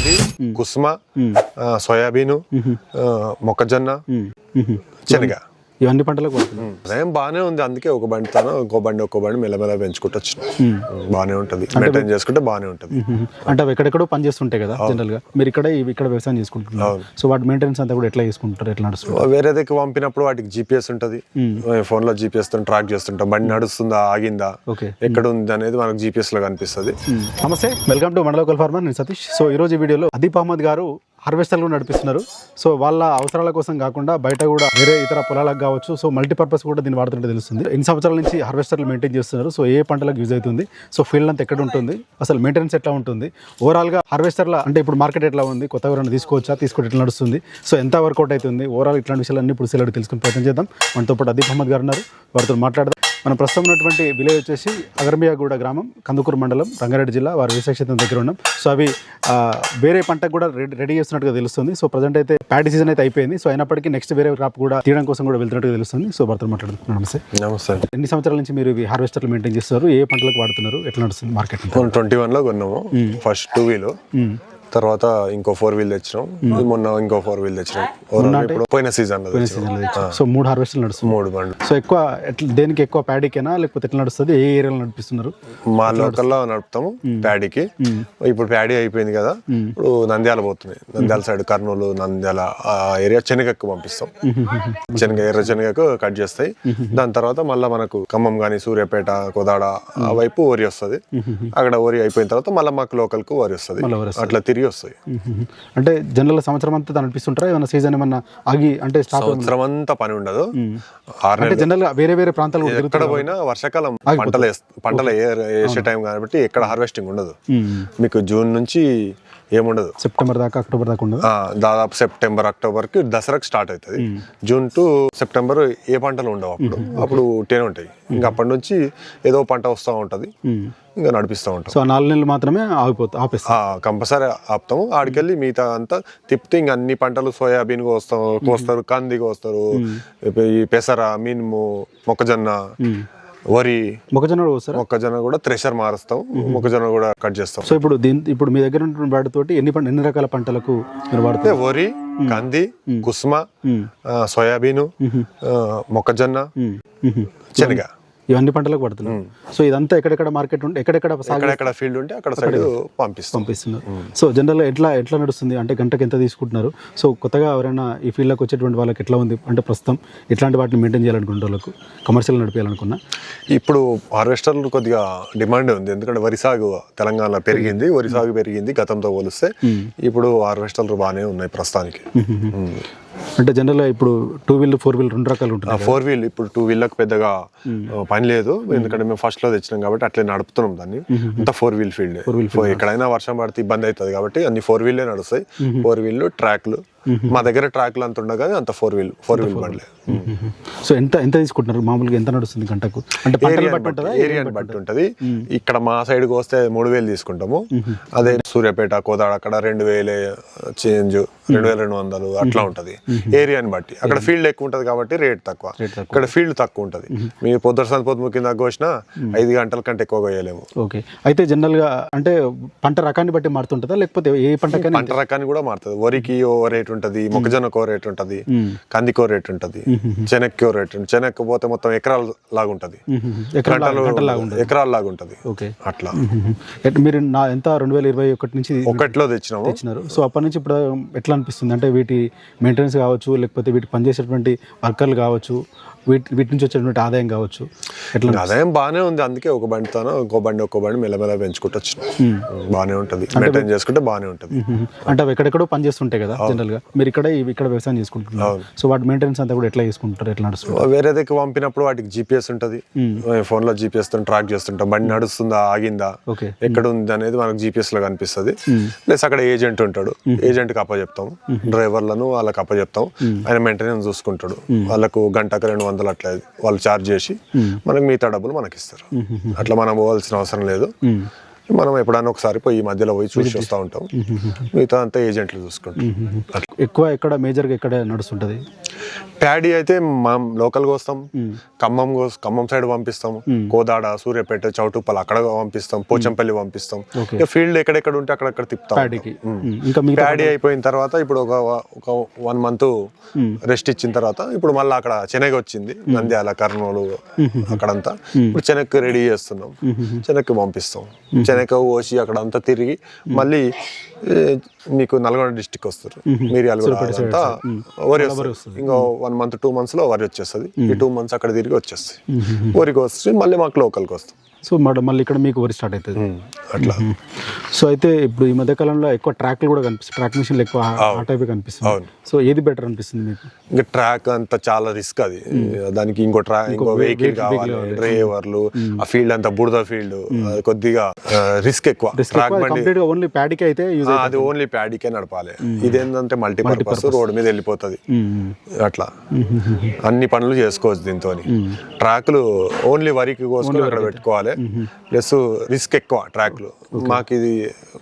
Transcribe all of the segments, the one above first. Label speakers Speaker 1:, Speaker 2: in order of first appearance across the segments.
Speaker 1: కంది కుసుమ సోయాబీను మొక్కజొన్న శనగ.
Speaker 2: ఇవన్నీ పంటలకు పడుతుంది
Speaker 1: అదేం బాగానే ఉంది. అందుకే ఒక బండి తాను ఇంకో బండి ఒక్కో బండి మెల్లమెల్ల పెంచుకుంటూ వచ్చిన. బాగానే ఉంటది. మెయింటైన్ చేసుకుంటే బాగానే ఉంటది.
Speaker 2: అంటే అవి ఎక్కడెక్కడో పని చేస్తుంటాయి కదా జనరల్గా. మీరు ఇక్కడ ఇవి ఇక్కడ వ్యవసాయం చేసుకుంటున్నారు. సో వాటి మెయింటెనెన్స్ అంతా కూడా ఎట్లా చేసుకుంటారు? ఎట్లా నడుస్తుంది
Speaker 1: వేరే దగ్గర పంపినప్పుడు వాటికి జీపీఎస్ ఉంటది. ఫోన్లో జీపీఎస్తో ట్రాక్ చేస్తుంటాం. బండి నడుస్తుందా ఆగిందా
Speaker 2: ఓకే.
Speaker 1: ఎక్కడ ఉంది అనేది మనకు జీపీఎస్లో కనిపిస్తుంది.
Speaker 2: నమస్తే. వెల్కమ్ టు మండల ఫార్మర్ నేను సతీష్. సో ఈ రోజు వీడియోలో అదీప్ అహ్మద్ గారు హార్వెస్టర్లు నడిపిస్తున్నారు. సో వాళ్ళ అవసరాల కోసం కాకుండా బయట కూడా వేరే ఇతర పొలాలకు కావచ్చు. సో మల్టీపర్పస్ కూడా దీన్ని వాడుతుంటే తెలుస్తుంది. ఎన్ని సంవత్సరాల నుంచి హార్వెస్టర్లు మెయింటైన్ చేస్తున్నారు? సో ఏ పంటలకు యూజ్ అవుతుంది? సో ఫీల్డ్ అంతా ఎక్కడ ఉంటుంది? అసలు మెయింటెనెన్స్ ఎట్లా ఉంటుంది? ఓవరాల్గా హార్వెస్టర్ల అంటే ఇప్పుడు మార్కెట్ ఎట్లా ఉంది? కొత్తగా ఎవరైనా తీసుకోవచ్చా? తీసుకుంటే ఎట్లా నడుస్తుంది? సో ఎంత వర్కౌట్ అవుతుంది? ఓవరాల్ ఇట్లాంటి విషయాలన్నీ ఇప్పుడు సెలవు తెలుసుకుని ప్రయత్నం చేద్దాం. మనతో పాటు అదీప్ అహ్మద్ గారు ఉన్నారు. వారితో మాట్లాడదాం. మనం ప్రస్తుతం ఉన్నటువంటి విలేజ్ వచ్చేసి అగర్మియాగూడ గ్రామం కందుకూరు మండలం రంగారెడ్డి జిల్లా. వారి వ్యవసాయ క్షేత్రం దగ్గర ఉన్నాం. సో అవి వేరే పంటకు కూడా రెడీ రెడీ చేస్తున్నట్టుగా తెలుస్తుంది. సో ప్రజెంట్ అయితే ప్యాడీ సీజన్ అయితే అయిపోయింది. సో అయినప్పటికీ నెక్స్ట్ వేరే క్రాప్ కూడా తీయడం కోసం కూడా వెళ్తున్నట్టుగా తెలుస్తుంది. సో వారితో మాట్లాడుతున్నాం నమస్తే.
Speaker 1: నమస్తే.
Speaker 2: ఎన్ని సంవత్సరాల నుంచి మీరు హార్వెస్టర్లు మెయింటైన్ చేస్తున్నారు? ఏ పంటలకు వాడుతున్నారు? ఎట్లా నడుస్తుంది మార్కెట్?
Speaker 1: ట్వంటీ వన్లో కొన్నాము ఫస్ట్ టూ వీల్. తర్వాత ఇంకో ఫోర్ వీల్ తెచ్చినాం. మొన్న ఇంకో ఫోర్ వీల్ తెచ్చినాం. ఓవరాల్ ఇప్పుడు పోయిన సీజన్లో తెచ్చినాం.
Speaker 2: సో మూడు హార్వెస్టర్లు నడుస్తుంది.
Speaker 1: మూడు బండ్లు.
Speaker 2: సో ఎక్కువ ఎట్లా దేనికి ఎక్కువ ప్యాడీకేనా లేకపోతే ఎట్లా నడుస్తుంది ఏ ఏరియాలో నడిపిస్తున్నారు?
Speaker 1: మా లోకల్లో నడుపుతాము ప్యాడీకి ఇప్పుడు ప్యాడీ అయిపోయింది కదా ఇప్పుడు నంద్యాల పోతున్నాయి నంద్యాల సైడ్ కర్నూలు నంద్యాల ఆ ఏరియా శనగకు పంపిస్తాం. శనగ ఎర్ర శనగకు కట్ చేస్తాయి. దాని తర్వాత మళ్ళీ మనకు ఖమ్మం కానీ సూర్యాపేట కోదాడ ఆ వైపు వరి వస్తుంది. అక్కడ వరి అయిపోయిన తర్వాత మళ్ళీ మాకు లోకల్కు వరి వస్తుంది.
Speaker 2: మళ్ళీ వరి
Speaker 1: అట్లా తిరిగి వస్తాయి
Speaker 2: మ్మ్. అంటే జనరల్ సంవత్సరం అంతా నడిపిస్తుంటారా? ఏమైనా సీజన్ ఏమన్నా ఆగి అంటే
Speaker 1: సంవత్సరం అంతా పని ఉండదు.
Speaker 2: అంటే జనరల్ వేరే వేరే ప్రాంతాలు కూడా
Speaker 1: ఎక్కడ పోయినా వర్షాకాలం పంటలు పంటలు వేసే టైం కాబట్టి ఎక్కడ హార్వెస్టింగ్ ఉండదు. మీకు జూన్ నుంచి ఏముండదు.
Speaker 2: సెప్టెంబర్ దాకా అక్టోబర్ దాకా ఉండదు?
Speaker 1: దాదాపు సెప్టెంబర్ అక్టోబర్కి దసరాకి స్టార్ట్ అవుతుంది జూన్ టు సెప్టెంబర్ ఏ పంటలు ఉండవు అప్పుడు. అప్పుడు ఉట్టేనే ఉంటాయి. ఇంకా అప్పటి నుంచి ఏదో పంట వస్తూ ఉంటది. ఇంకా నడిపిస్తూ ఉంటాం.
Speaker 2: సో నాలుగు నెలలు మాత్రమే ఆగిపోతుంది ఆపేస్తాం.
Speaker 1: కంపల్సరీ ఆపుతాము. ఆడికెళ్ళి మిగతా అంతా తిప్పితే ఇంకా అన్ని పంటలు సోయాబీన్ కోస్తాం కోస్తారు కంది కోస్తారు ఈ పెసర మినుము మొక్కజొన్న వరి
Speaker 2: మొక్కజొన్న కూడా
Speaker 1: మొక్కజొన్న కూడా థ్రెషర్ మారుస్తాం. మొక్కజొన్న కూడా కట్ చేస్తాం.
Speaker 2: సో ఇప్పుడు దీని ఇప్పుడు మీ దగ్గర ఉన్న వాటితోటి ఎన్ని పంట ఎన్ని రకాల పంటలకు మీరు
Speaker 1: అంటే వరి కంది కుసుమ సోయాబీను మొక్కజొన్న శనగ.
Speaker 2: ఇవన్నీ పంటలకు పడుతున్నారు సో ఇదంతా ఎక్కడెక్కడ మార్కెట్ ఉంటే ఎక్కడెక్కడ
Speaker 1: ఎక్కడెక్కడ ఫీల్డ్ ఉంటే అక్కడ సైడ్ పంపిస్తాం
Speaker 2: పంపిస్తున్నారు. సో జనరల్గా ఎట్లా ఎట్లా నడుస్తుంది? అంటే గంటకి ఎంత తీసుకుంటున్నారు? సో కొత్తగా ఎవరైనా ఈ ఫీల్డ్లోకి వచ్చేటువంటి వాళ్ళకి ఎట్లా ఉంది? అంటే ప్రస్తుతం ఎట్లాంటి వాటిని మెయింటైన్ చేయాలనుకునే వాళ్ళకు కమర్షియల్ నడిపించాలనుకున్నా
Speaker 1: ఇప్పుడు హార్వెస్టర్లు కొద్దిగా డిమాండ్ ఉంది. ఎందుకంటే వరి సాగు తెలంగాణలో పెరిగింది. వరి సాగు పెరిగింది గతంతో పోలిస్తే ఇప్పుడు హార్వెస్టర్లు బాగానే ఉన్నాయి ప్రస్తుతానికి.
Speaker 2: అంటే జనరల్గా ఇప్పుడు టూ వీల్ ఫోర్ వీల్ రెండు రకాలు ఉంటుంది
Speaker 1: ఫోర్ వీల్ ఇప్పుడు టూ వీళ్ళకి పెద్దగా ఆ, పని లేదు. ఎందుకంటే మేము ఫస్ట్లో తెచ్చినాం కాబట్టి అట్లే నడుపుతున్నాం దాన్ని. అంతా ఫోర్ వీల్ ఫీల్డ్ ఎక్కడైనా వర్షం పడితే ఇబ్బంది అవుతుంది కాబట్టి అన్ని ఫోర్ వీల్లే నడుస్తాయి. ఫోర్ వీల్ ట్రాక్లు మా దగ్గర ట్రాక్లు అంత ఉండగా అంత ఫోర్ వీల్ ఫోర్ వీల్ బండ్లే.
Speaker 2: సో ఎంత ఎంత తీసుకుంటున్నారు? మామూలుగా ఎంత నడుస్తుంది గంటకు? అంటే
Speaker 1: ఏరియాని
Speaker 2: బట్టి ఉంటుందా?
Speaker 1: ఇక్కడ మా సైడ్కి వస్తే మూడు వేలు తీసుకుంటాము. అదే సూర్యాపేట కోదాడ అక్కడ రెండు వేలే చేంజ్ రెండు వేల రెండు వందలు అట్లా ఉంటది. ఏరియాని బట్టి. అక్కడ ఫీల్డ్ ఎక్కువ ఉంటది కాబట్టి రేట్ తక్కువ. ఇక్కడ ఫీల్డ్ తక్కువ ఉంటది. మీ పొద్దున సంత పొద్దు కింద కోసినా ఐదు గంటల కంటే ఎక్కువ కోయలేము
Speaker 2: ఓకే. అయితే జనరల్గా అంటే పంట రకాన్ని బట్టి మారుతుంటుందా? లేకపోతే ఏ పంటకైనా
Speaker 1: పంట రకాన్ని కూడా మారుతుంది. వరికి ఓ రేట్ ఉంటది మొక్కజొన్నకు ఓ రేట్ ఉంటది కందికో రేట్ ఉంటది చెనక్కి రేట్ ఉంటుంది చెనక్కి పోతే మొత్తం ఎకరాల లాగా ఉంటది ఎకరాల లాగా ఉంటది
Speaker 2: ఓకే.
Speaker 1: అట్లా.
Speaker 2: మీరు నా ఎంత? రెండు వేల ఇరవై ఒకటి నుంచి
Speaker 1: ఒకటిలో తెచ్చినాము.
Speaker 2: ఇచ్చినారు సో అప్పటి నుంచి ఇప్పుడు ఎట్లా అనిపిస్తుంది? అంటే వీటి మెయింటెనెన్స్ కావచ్చు లేకపోతే వీటి పనిచేసేటువంటి వర్కర్లు కావచ్చు వీటి వీటి నుంచి వచ్చేటువంటి ఆదాయం కావచ్చు. ఎట్లా
Speaker 1: ఆదాయం బాగానే ఉంది. అందుకే ఒక బండి తాను ఇంకో బండి ఒక్కో బండి మెల్లమెల్ల పెంచుకుంటూ వచ్చిన. బాగానే ఉంటది. మెయింటైన్ చేసుకుంటే బాగానే ఉంటది.
Speaker 2: అంటే అవి ఎక్కడెక్కడో పని చేస్తుంటాయి కదా జనరల్గా. మీరు ఇక్కడ ఇక్కడ వ్యవసాయం చేసుకుంటున్నారు. సో వాటి మెయింటెనెన్స్ అంతా కూడా ఎట్లా చేసుకుంటారు ఎట్లా నడుస్తుంది
Speaker 1: వేరే దగ్గర పంపినప్పుడు వాటికి జీపీఎస్ ఉంటది. ఫోన్లో జీపీఎస్తో ట్రాక్ చేస్తుంటాం. బండి నడుస్తుందా ఆగిందా
Speaker 2: ఓకే.
Speaker 1: ఎక్కడ ఉంది అనేది మనకు జీపీఎస్లో కనిపిస్తుంది. ప్లస్ అక్కడ ఏజెంట్ ఉంటాడు. ఏజెంట్కి అప్పచెప్తాం. డ్రైవర్లను వాళ్ళకి అప్పచెప్తాం. ఆయన మెయింటెనెన్స్ చూసుకుంటాడు. వాళ్ళకు గంటకు రెండు వందలు అట్లా వాళ్ళు చార్జ్ చేసి మనకి మిగతా డబ్బులు మనకి ఇస్తారు అట్లా మనం పోవాల్సిన అవసరం లేదు. మనం ఎప్పుడైనా ఒకసారి పోయి ఈ మధ్యలో పోయి చూసి వస్తూ ఉంటాం. మిగతా అంతా ఏజెంట్లు చూసుకుంటాం.
Speaker 2: ఎక్కువ ఎక్కడ మేజర్గా ఎక్కడ నడుస్తుంటుంది?
Speaker 1: ప్యాడీ అయితే మనం లోకల్గా వస్తాం. ఖమ్మం కోస్- ఖమ్మం సైడ్ పంపిస్తాం. కోదాడ సూర్యాపేట చౌటుప్పల్ అక్కడ పంపిస్తాం. పోచంపల్లి పంపిస్తాం. ఇక ఫీల్డ్ ఎక్కడెక్కడ ఉంటే అక్కడక్కడ తిప్పుతాం.
Speaker 2: ఇంకా
Speaker 1: ప్యాడీ అయిపోయిన తర్వాత ఇప్పుడు ఒక ఒక వన్ మంత్ రెస్ట్ ఇచ్చిన తర్వాత ఇప్పుడు మళ్ళీ అక్కడ శనగ వచ్చింది. నంద్యాల కర్నూలు అక్కడంతా. ఇప్పుడు శనగకి రెడీ చేస్తున్నాం. శనగకి పంపిస్తాం. శనగ పోసి అక్కడ అంతా తిరిగి మళ్ళీ మీకు నల్గొండ డిస్టిక్ వస్తారు మిరియాలు కూడా వరి వస్తుంది. ఇంకో వన్ మంత్ టూ మంత్స్లో వరి వచ్చేస్తుంది. ఈ టూ మంత్స్ అక్కడ తిరిగి వచ్చేస్తాయి వరికి వస్తుంది మళ్ళీ మాకు లోకల్కి వస్తాం
Speaker 2: సో మళ్ళీ మళ్ళీ ఇక్కడ మీకు వరి స్టార్ట్ అవుతుంది.
Speaker 1: అట్లా.
Speaker 2: సో అయితే ఇప్పుడు ఈ మధ్య కాలంలో ఎక్కువ ట్రాక్లు కూడా కనిపిస్తాయి. ట్రాక్ మిషన్లు ఎక్కువ ఆ టైప్ కనిపిస్తుంది. సో ఏది బెటర్ అనిపిస్తుంది మీకు?
Speaker 1: ఇంకా ట్రాక్ అంతా చాలా రిస్క్ అది. దానికి ఇంకో ట్రాక్ ఇంకో వెహికల్ కావాలి. డ్రైవర్లు ఆ ఫీల్డ్ అంతా బురద ఫీల్డ్ కొద్దిగా రిస్క్ ఎక్కువ. ట్రాక్ బండి
Speaker 2: ఓన్లీ ప్యాడీకి అయితే
Speaker 1: అది ఓన్లీ ప్యాడీకే నడపాలి. ఇదేంటంటే మల్టీపర్పస్ రోడ్ మీద వెళ్ళిపోతుంది. అట్లా. అన్ని పనులు చేసుకోవచ్చు దీంతో ట్రాక్లు ఓన్లీ వరికి కోసుకొని అక్కడ పెట్టుకోవాలి. ప్లస్ రిస్క్ ఎక్కువ ట్రాక్లు. మాకు ఇది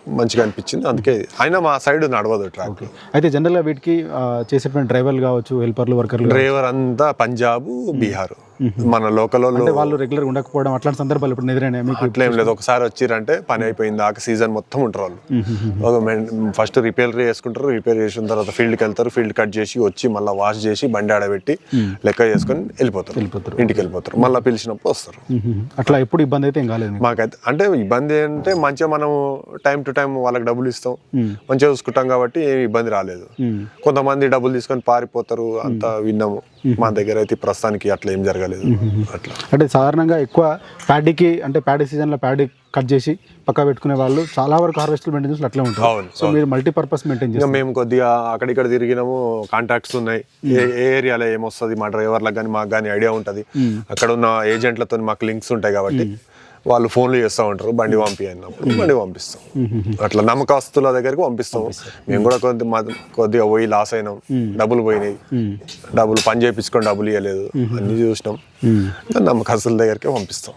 Speaker 1: మంచిగా అనిపించింది. అందుకే. అయినా మా సైడ్ నడవదు ట్రాక్.
Speaker 2: అయితే జనరల్గా వీటికి ఆ, చేసేటువంటి డ్రైవర్లు కావచ్చు హెల్పర్లు వర్కర్లు
Speaker 1: డ్రైవర్ అంతా పంజాబ్ బీహార్. మన లోకల్
Speaker 2: అంటే వాళ్ళు రెగ్యులర్ ఉండకపోవడం అట్లాంటి సందర్భాలు ఇప్పుడు ఎదురైనా మీకు
Speaker 1: అట్లా ఏం లేదు. ఒకసారి వచ్చిరంటే పని అయిపోయింది. దాకా సీజన్ మొత్తం ఉంటారు వాళ్ళు. ఒక ఫస్ట్ రిపేర్ చేసుకుంటారు. రిపేర్ చేసిన తర్వాత ఫీల్డ్కి వెళ్తారు. ఫీల్డ్ కట్ చేసి వచ్చి మళ్ళీ వాష్ చేసి బండి ఆడబెట్టి లెక్క చేసుకొని వెళ్ళిపోతారు.
Speaker 2: వెళ్ళిపోతారు.
Speaker 1: ఇంటికి వెళ్ళిపోతారు. మళ్ళీ పిలిచినప్పుడు వస్తారు.
Speaker 2: అట్లా ఎప్పుడు ఇబ్బంది అయితే ఏం కాలేదు మీకు?
Speaker 1: మాకైతే అంటే ఇబ్బంది అంటే మంచిగా మనం టైం టు టైం వాళ్ళకి డబ్బులు ఇస్తాం. మంచిగా చూసుకుంటాం కాబట్టి ఏమి ఇబ్బంది రాలేదు. కొంతమంది డబ్బులు తీసుకొని పారిపోతారు అంతా విన్నాము. మా దగ్గర అయితే ప్రస్తుతానికి అట్లా ఏం జరగలేదు. అట్లా.
Speaker 2: అంటే సాధారణంగా ఎక్కువ ప్యాడీకి అంటే ప్యాడీ సీజన్లో ప్యాడీ కట్ చేసి పక్క పెట్టుకునే వాళ్ళు చాలా వరకు హార్వెస్టల్ మెయింటెన్స్ అట్లే ఉంటారు. సో మీరు మల్టీపర్పస్ మెయింటైన్ చేస్తారు.
Speaker 1: మేము కొద్దిగా అక్కడిక్కడ తిరిగినాము కాంటాక్ట్స్ ఉన్నాయి. ఏ ఏ ఏరియాలో ఏమొస్తుంది మా డ్రైవర్లకు కానీ మాకు కానీ ఐడియా ఉంటుంది. అక్కడ ఉన్న ఏజెంట్లతో మాకు లింక్స్ ఉంటాయి కాబట్టి వాళ్ళు ఫోన్లు చేస్తూ ఉంటారు బండి పంపి అన్నప్పుడు బండి పంపిస్తాం. అట్లా నమ్మకస్తుల దగ్గరికి పంపిస్తాం. మేము కూడా కొద్ది కొద్దిగా పోయి లాస్ అయినాం. డబ్బులు పోయినాయి. డబ్బులు పని చేయించుకొని డబ్బులు ఇవ్వలేదు అన్ని చూసినాం. ఇంకా నమ్మకస్తుల దగ్గరికి పంపిస్తాం.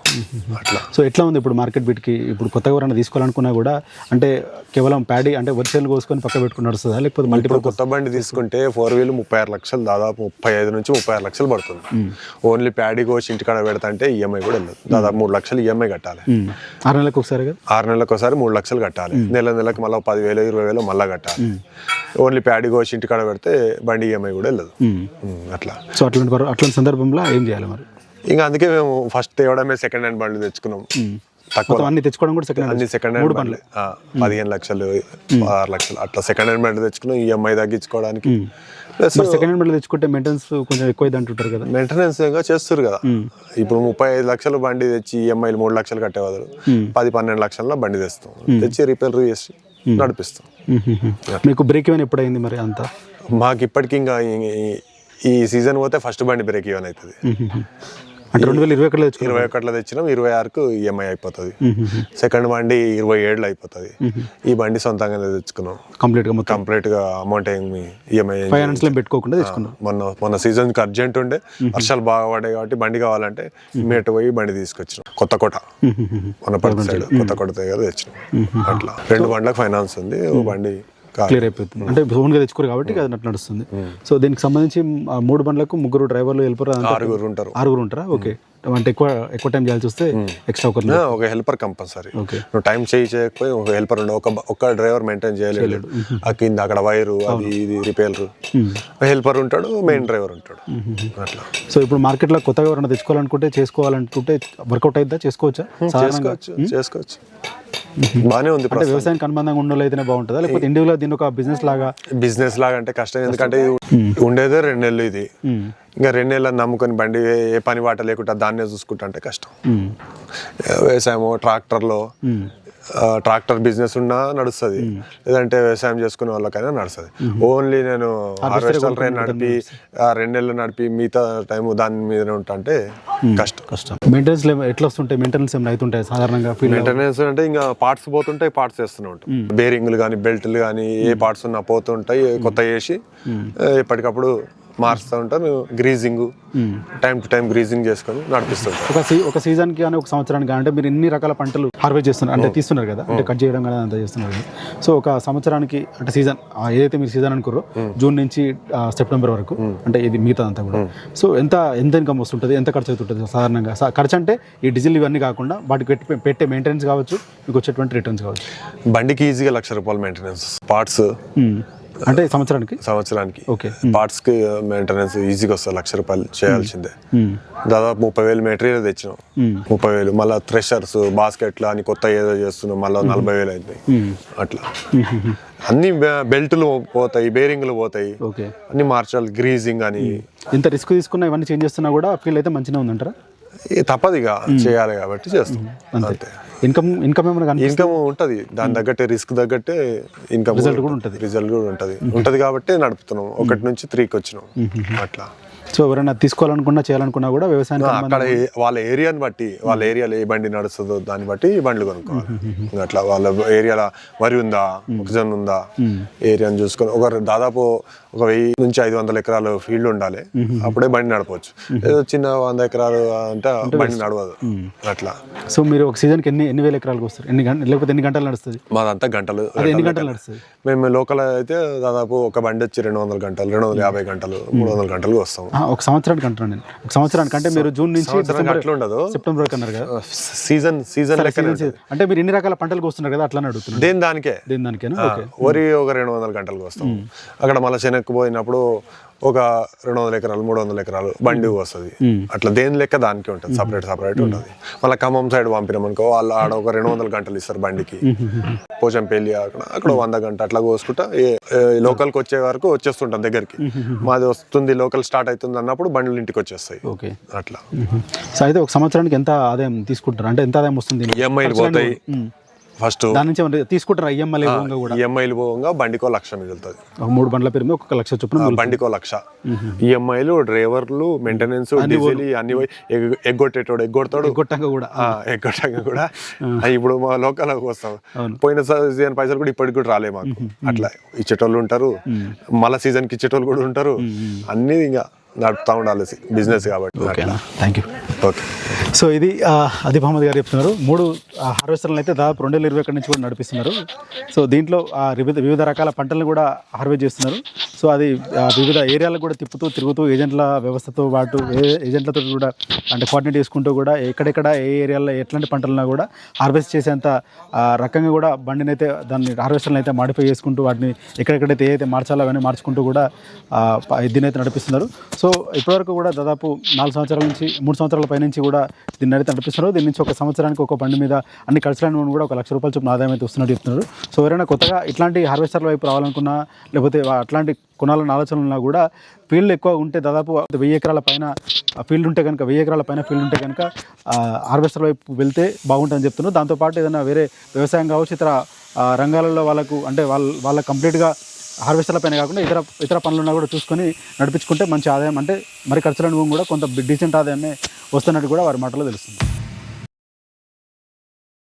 Speaker 1: అట్లా.
Speaker 2: సో ఎట్లా ఉంది ఇప్పుడు మార్కెట్ బిట్కి ఇప్పుడు కొత్తగా ఎవరైనా తీసుకోవాలనుకున్నా కూడా అంటే కేవలం ప్యాడీ అంటే వరిసేలు కోసుకొని పక్క పెట్టుకుని నడుస్తుందా? లేకపోతే
Speaker 1: ఇప్పుడు
Speaker 2: మల్టీపర్పస్
Speaker 1: కొత్త బండి తీసుకుంటే ఫోర్ వీల్ ముప్పై ఆరు లక్షలు దాదాపు ముప్పై ఐదు నుంచి ముప్పై ఆరు లక్షలు పడుతుంది. ఓన్లీ ప్యాడీ కోసి ఇంటికాడ పెడతా అంటే ఈఎంఐ కూడా వెళ్ళదు దాదాపు మూడు లక్షలు ఈఎంఐ కట్టాలి.
Speaker 2: ఆరు నెలలకు ఒకసారి
Speaker 1: ఆరు నెలలకు ఒకసారి మూడు లక్షలు కట్టాలి. నెల నెలకు మళ్ళీ పదివేలు ఇరవై వేలు మళ్ళీ కట్టాలి. ఓన్లీ ప్యాడీ కోసి ఇంటికాడ పెడితే బండి ఈఎంఐ కూడా వెళ్ళదు. అట్లా.
Speaker 2: సో అట్లాంటి అట్లాంటి సందర్భంలో ఏం చేయాలి మరి?
Speaker 1: ఇంకా అందుకే మేము ఫస్ట్ తేవడమే సెకండ్ హ్యాండ్ బండ్లు తెచ్చుకున్నాం. తక్కువ
Speaker 2: అన్ని తెచ్చుకోవడం కూడా సెకండ్
Speaker 1: అన్ని సెకండ్ హ్యాండ్ బండ్లు. పదిహేను లక్షలు ఆరు లక్షలు అట్లా సెకండ్ హ్యాండ్ బండ్లు తెచ్చుకున్నాం ఈఎంఐ తగ్గించుకోవడానికి. ప్లస్
Speaker 2: సెకండ్ హ్యాండ్ మళ్ళీ తెచ్చుకుంటే మెయింటెనెన్స్ కొంచెం ఎక్కువ అంటుంటారు కదా.
Speaker 1: మెయింటెనెన్స్గా చేస్తారు కదా. ఇప్పుడు ముప్పై ఐదు లక్షలు బండి తెచ్చి ఈఎంఐలు మూడు లక్షలు కట్టే బదులు పది పన్నెండు లక్షల బండి తెస్తాం. తెచ్చి రిపేర్ చేసి నడిపిస్తాం.
Speaker 2: మీకు బ్రేక్ ఈవెన్ ఎప్పుడైంది మరి అంతా?
Speaker 1: మాకు ఇప్పటికి ఇంకా ఈ సీజన్ పోతే ఫస్ట్ బండి బ్రేక్ ఈవెన్ అవుతుంది.
Speaker 2: అంటే రెండు వేల ఇరవై ఒకటిలో
Speaker 1: ఇరవై ఒకటిలో తెచ్చినాం ఇరవై ఆరుకు ఈఎంఐ అయిపోతుంది. సెకండ్ బండి ఇరవై ఏడులో అయిపోతుంది. ఈ బండి సొంతంగానే తెచ్చుకున్నాం.
Speaker 2: కంప్లీట్గా మొత్తం?
Speaker 1: కంప్లీట్గా అమౌంట్ ఏమి ఈఎంఐ
Speaker 2: ఫైనాన్స్లో పెట్టుకోకుండా తెచ్చుకున్నారు
Speaker 1: మొన్న మొన్న సీజన్కి అర్జెంట్ ఉండే వర్షాలు బాగా పడ్డాయి కాబట్టి బండి కావాలంటే ఇమ్మీడియట్ పోయి బండి తీసుకొచ్చినాం. కొత్త కోట. మన పక్క సైడ్ కొత్త కోట దగ్గర తెచ్చినాం. అట్లా. రెండు బండ్లకు ఫైనాన్స్ ఉంది ఓ బండి.
Speaker 2: క్లియర్ అయిపోతుంది. అంటే ఓన్గా తెచ్చుకోరు కాబట్టి అది అట్లా నడుస్తుంది. సో దీనికి సంబంధించి మూడు బండ్లకు ముగ్గురు డ్రైవర్లు అదంతా
Speaker 1: ఆరుగురు ఉంటారు.
Speaker 2: ఆరుగురు ఉంటారా? ఓకే. అంటే ఎక్కువ ఎక్కువ టైం చేయాల్సి వస్తే ఎక్స్ట్రా ఒకరు
Speaker 1: ఆ, ఒక హెల్పర్ కంపల్సరీ.
Speaker 2: ఓకే.
Speaker 1: నువ్వు టైం చేయి చేయకపోయి ఒక హెల్పర్ ఉండే ఒక ఒక డ్రైవర్ మెయింటైన్ చేయలేడు. ఆ కింద అక్కడ వైరు అది ఇది రిపేర్. హెల్పర్ ఉంటాడు మెయిన్ డ్రైవర్ ఉంటాడు. అట్లా.
Speaker 2: సో ఇప్పుడు మార్కెట్లో కొత్తగా ఎవరైనా తెచ్చుకోవాలనుకుంటే చేసుకోవాలనుకుంటే వర్కౌట్ అయిద్దా? చేసుకోవచ్చా?
Speaker 1: చేసుకోవచ్చు చేసుకోవచ్చు. బానే ఉంది
Speaker 2: అంటే వ్యవసాయానికి అనుబంధంగా వాళ్ళు అయితేనే బాగుంటుందా? లేకపోతే ఇండివిజువల్ దీని ఒక బిజినెస్ లాగా?
Speaker 1: బిజినెస్ లాగా అంటే కష్టం. ఎందుకంటే ఉండేదే రెండు నెలలు ఇది. ఇంకా రెండు నెలలు నమ్ముకొని బండి ఏ- పని బాట లేకుండా దాన్నే చూసుకుంటా అంటే కష్టం.
Speaker 2: మ్మ్.
Speaker 1: వ్యవసాయం ట్రాక్టర్లో ట్రాక్టర్ బిజినెస్ ఉన్నా నడుస్తుంది. లేదంటే వ్యవసాయం చేసుకునే వాళ్ళకైనా నడుస్తుంది. ఓన్లీ నేను హార్వెస్టర్ నడిపి ఆ రెండు నెలలు నడిపి మిగతా టైం దాని మీదనే ఉంటా అంటే కష్టం.
Speaker 2: కష్టం. మెయింటెనెన్స్ ఎట్లా వస్తుంటాయి? మెయింటెనెన్స్ ఏమైనా అవుతుంటాయి? సాధారణంగా
Speaker 1: మెయింటెనెన్స్ అంటే ఇంకా పార్ట్స్ పోతుంటాయి పార్ట్స్ వేస్తూనే ఉంటాం. బేరింగ్లు కానీ బెల్ట్లు కానీ ఏ పార్ట్స్ ఉన్నా పోతుంటాయి కొత్త వేసి ఎప్పటికప్పుడు మారుస్తూ ఉంటారు greasing time to time greasing చేసుకొని నడిపిస్తుంటారు
Speaker 2: ఒక సీ ఒక సీజన్కి కానీ ఒక సంవత్సరానికి కానీ అంటే మీరు ఎన్ని రకాల పంటలు హార్వెస్ట్ చేస్తున్నారు అంటే తీస్తున్నారు కదా? అంటే కట్ చేయడం కానీ అంతా చేస్తున్నారు కదా? సో ఒక సంవత్సరానికి అంటే సీజన్ ఏదైతే మీరు సీజన్ అనుకోరో జూన్ నుంచి సెప్టెంబర్ వరకు అంటే ఇది మిగతా అంతా కూడా సో ఎంత ఎంత ఇన్కమ్ వస్తుంటుంది? ఎంత ఖర్చు అవుతుంటుంది? సాధారణంగా ఖర్చు అంటే ఈ డీజిల్ ఇవన్నీ కాకుండా వాటికి పెట్టి పెట్టే మెయింటెనెన్స్ కావచ్చు మీకు వచ్చేటువంటి రిటర్న్స్ కావచ్చు.
Speaker 1: బండికి ఈజీగా లక్ష రూపాయలు మెయింటెనెన్స్ పార్ట్స్.
Speaker 2: అంటే సంవత్సరానికి?
Speaker 1: సంవత్సరానికి.
Speaker 2: ఓకే.
Speaker 1: పార్ట్స్కి మెయింటెనెన్స్ ఈజీగా వస్తుంది లక్ష రూపాయలు చేయాల్సిందే.
Speaker 2: మ్మ్.
Speaker 1: దాదాపు ముప్పై వేలు మెటీరియల్ తెచ్చినాం. ముప్పై వేలు. మళ్ళీ థ్రెషర్స్ బాస్కెట్లు అని కొత్త ఏదో చేస్తున్నాం మళ్ళీ నలభై వేలు అవుతాయి. అట్లా. అన్ని బెల్టులు పోతాయి బేరింగ్లు పోతాయి.
Speaker 2: ఓకే.
Speaker 1: అన్ని మార్చాలి గ్రీజింగ్ అని.
Speaker 2: ఇంత రిస్క్ తీసుకున్న ఇవన్నీ చేంజ్ చేస్తున్నా కూడా ఫీల్ అయితే మంచిగా ఉందంటారా?
Speaker 1: తప్పదు ఇక చేయాలి కాబట్టి చేస్తాం. అంతే.
Speaker 2: ఇన్కమ్ ఇన్కమ్ ఏమైనా
Speaker 1: ఇన్కమ్ ఉంటది. దాని తగ్గట్టే రిస్క్ తగ్గట్టే ఇన్కమ్
Speaker 2: రిజల్ట్ కూడా ఉంటుంది.
Speaker 1: రిజల్ట్ కూడా ఉంటది. ఉంటది కాబట్టి నడుపుతున్నాం. ఒకటి నుంచి త్రీకి వచ్చినాం. అట్లా.
Speaker 2: సో ఎవరైనా తీసుకోవాలనుకున్నా చేయాలనుకున్నా కూడా వ్యవసాయానికి
Speaker 1: ఆ, అక్కడ వాళ్ళ ఏరియాని బట్టి వాళ్ళ ఏరియాలో ఏ బండి నడుస్తుందో దాన్ని బట్టి ఈ బండ్లు కొనుక్కోవాలి. ఇంకా అట్లా వాళ్ళ ఏరియాలో వరి ఉందా మొక్కజొన్న ఉందా ఏరియాని చూసుకొని ఒక దాదాపు ఒక వెయ్యి నుంచి ఐదు వందల ఎకరాలు ఫీల్డ్ ఉండాలి. అప్పుడే బండి నడపవచ్చు. ఏదో చిన్న వంద ఎకరాలు అంటే బండి నడవదు. అట్లా.
Speaker 2: సో మీరు ఒక సీజన్కి ఎన్ని ఎన్ని వేల ఎకరాలకు వస్తారు? ఎన్ని గంటలు లేకపోతే ఎన్ని గంటలు నడుస్తుంది?
Speaker 1: మాదంతా గంటలు
Speaker 2: ఎన్ని
Speaker 1: గంటలు
Speaker 2: నడుస్తుంది?
Speaker 1: మేము లోకల్ అయితే దాదాపు ఒక బండి వచ్చి రెండు వందల గంటలు రెండు వందల యాభై గంటలు మూడు వందల గంటలు వస్తాం
Speaker 2: ఒక సంవత్సరానికి అంటున్నాను నేను. ఒక సంవత్సరానికి. అంటే మీరు జూన్ నుంచి సెప్టెంబర్ వరకు అన్నారు కదా.
Speaker 1: సీజన్ సీజన్
Speaker 2: అంటే మీరు ఎన్ని రకాల పంటలకు వస్తున్నారు కదా అట్లా అడుగుతున్నాను.
Speaker 1: దేని దానికే?
Speaker 2: దేని ఓకే.
Speaker 1: వరి ఒక రెండు వందల గంటలకు వస్తాం అక్కడ మళ్ళీ శనక్కు పోయినప్పుడు ఒక రెండు వందల ఎకరాలు మూడు వందల ఎకరాలు బండి వస్తుంది. అట్లా దేని లెక్క దానికి ఉంటుంది సపరేట్ సపరేట్ ఉంటుంది. మళ్ళీ ఖమ్మం సైడ్ పంపినామనుకో వాళ్ళు ఆడ ఒక రెండు వందల గంటలు ఇస్తారు బండికి. పోచంపల్లి అక్కడ అక్కడ వంద గంట అట్లా కోసుకుంటా లోకల్కి వచ్చే వరకు వచ్చేస్తుంటాం దగ్గరికి. మాది వస్తుంది లోకల్ స్టార్ట్ అవుతుంది అన్నప్పుడు బండ్లు ఇంటికి వచ్చేస్తాయి.
Speaker 2: ఓకే.
Speaker 1: అట్లా.
Speaker 2: సో అయితే ఒక సంవత్సరానికి ఎంత ఆదాయం తీసుకుంటారు? అంటే ఎంత ఆదాయం వస్తుంది?
Speaker 1: ఈఎంఐలు పోతాయి. ఫస్ట్
Speaker 2: దాని నుంచి తీసుకుంటారా? ఈఎంఐ కూడా?
Speaker 1: ఈఎంఐలు పోగా బండికో లక్ష మిగులుతుంది.
Speaker 2: ఒక మూడు బండ్ల పేరు మీద ఒక్కొక్క లక్ష చొప్పున
Speaker 1: బండికో లక్ష. ఈఎంఐలు డ్రైవర్లు మెయింటెనెన్స్ డీజిల్ అన్ని ఎగ్గొట్టేటోడు ఎగ్గొడతాడు.
Speaker 2: కొట్టంగా కూడా.
Speaker 1: ఆ, ఎగ్గొట్టంగా కూడా. ఇప్పుడు మా లోకల్ వస్తాం. పోయిన సీజన్ పైసలు కూడా ఇప్పటికి కూడా రాలే మాకు. అట్లా ఇచ్చేటోళ్ళు ఉంటారు. మళ్ళా సీజన్కి ఇచ్చేటోళ్ళు కూడా ఉంటారు. అన్ని ఇంకా నడుపుతా ఉండాలి బిజినెస్ కాబట్టి
Speaker 2: థ్యాంక్ యూ
Speaker 1: ఓకే.
Speaker 2: సో ఇది ఆ, అదీప్ అహ్మద్ గారు చెప్తున్నారు. మూడు హార్వెస్టర్లు అయితే దాదాపు రెండు వేల ఇరవై ఒకటి నుంచి కూడా నడిపిస్తున్నారు. సో దీంట్లో ఆ, వివిధ వివిధ రకాల పంటలను కూడా హార్వెస్ట్ చేస్తున్నారు. సో అది వివిధ ఏరియాలకు కూడా తిప్పుతూ తిరుగుతూ ఏజెంట్ల వ్యవస్థతో పాటు ఏ- ఏజెంట్లతో కూడా అంటే కోఆర్డినేట్ చేసుకుంటూ కూడా ఎక్కడెక్కడ ఏ ఏరియాలో ఎట్లాంటి పంటలను కూడా హార్వెస్ట్ చేసేంత రకంగా కూడా బండిని అయితే దాన్ని హార్వెస్టర్లను అయితే మాడిఫై చేసుకుంటూ వాటిని ఎక్కడెక్కడైతే ఏదైతే మార్చాలో అవన్నీ మార్చుకుంటూ కూడా దీన్ని అయితే నడిపిస్తున్నారు. సో ఇప్పటివరకు కూడా దాదాపు నాలుగు సంవత్సరాల నుంచి మూడు సంవత్సరాల పైనుంచి కూడా దీన్ని అయితే నడిపిస్తున్నారు. దీని నుంచి ఒక సంవత్సరానికి ఒక బండి మీద అన్ని ఖర్చులను కూడా ఒక లక్ష రూపాయల చొప్పున ఆదాయం అయితే వస్తున్నట్టు చెప్తున్నారు. సో ఎవరైనా కొత్తగా ఇట్లాంటి హార్వెస్టర్ల వైపు రావాలనుకున్నా లేకపోతే అట్లాంటి కొనాలన్న ఆలోచన ఉన్నా కూడా ఫీల్డ్ ఎక్కువ ఉంటే దాదాపు వెయ్యి ఎకరాల పైన ఫీల్డ్ ఉంటే కనుక వెయ్యి ఎకరాల పైన ఫీల్డ్ ఉంటే కనుక హార్వెస్టర్ వైపు వెళ్తే బాగుంటుందని చెప్తున్నారు. దాంతోపాటు ఏదైనా వేరే వ్యవసాయం కావచ్చు ఇతర రంగాలలో వాళ్ళకు అంటే వాళ్ళ వాళ్ళ కంప్లీట్గా హార్వెస్టర్ల పైన కాకుండా ఇతర ఇతర పనులున్నా కూడా చూసుకొని నడిపించుకుంటే మంచి ఆదాయం. అంటే మరి ఖర్చులను కూడా కొంత డీసెంట్ ఆదాయమే వస్తున్నట్టు కూడా వారి మాటలో తెలుస్తుంది.